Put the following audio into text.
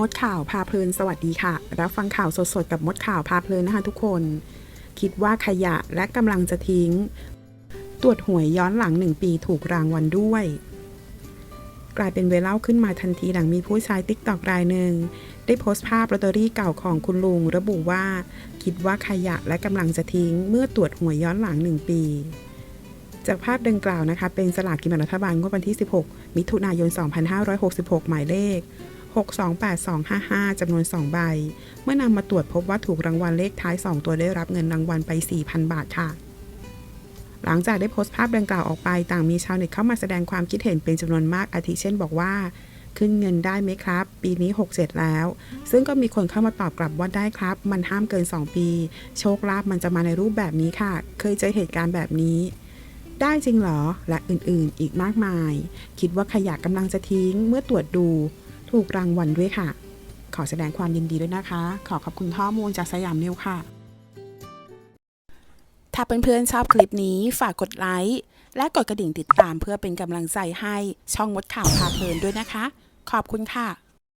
มดข่าวพาเพลินสวัสดีค่ะ รับฟังข่าวสดๆ กับมดข่าวพาเพลินนะคะทุกคน คิดว่าขยะและกำลังจะทิ้ง ตรวจหวยย้อนหลังหนึ่งปีถูกรางวัลด้วย กลายเป็นเวล่าขึ้นมาทันทีหลังมีผู้ใช้ติ๊กตอกรายหนึ่ง ได้โพสต์ภาพลอตเตอรี่เก่าของคุณลุง ระบุว่า คิดว่าขยะและกำลังจะทิ้ง เมื่อตรวจหวยย้อนหลังหนึ่งปีจากภาพดังกล่าวนะคะ เป็นสลากกินแบ่งรัฐบาลงวดวันที่ 16 มิถุนายน 2566 หมายเลข 628255จำนวน 2 ใบ เมื่อนำมาตรวจพบว่าถูกรางวัลเลขท้าย 2 ตัวได้รับเงินรางวัลไป 4,000 บาทค่ะ หลังจากได้โพสต์ภาพดังกล่าวออกไป ต่างมีชาวเน็ตเข้ามาแสดงความคิดเห็นเป็นจำนวนมาก อาทิเช่นบอกว่า ขึ้นเงินได้ไหมครับ ปีนี้ 67 แล้ว ซึ่งก็มีคนเข้ามาตอบกลับว่าได้ครับ มันห้ามเกิน 2 ปี โชคลาภมันจะมาในรูปแบบนี้ค่ะ เคยเจอเหตุการณ์แบบนี้ได้จริงเหรอ และอื่นๆ อีกมากมาย คิดว่าขยะกำลังจะทิ้ง เมื่อตรวจดู ถูกรางวัลด้วยค่ะ ขอแสดงความยินดีด้วยนะคะ ขอขอบคุณข้อมูลจากสยามนิวค่ะ ถ้าเพื่อนๆชอบคลิปนี้ฝากกดไลค์และกดกระดิ่งติดตามเพื่อเป็นกำลังใจให้ช่องมดข่าวพาเพลินด้วยนะคะ ขอบคุณค่ะ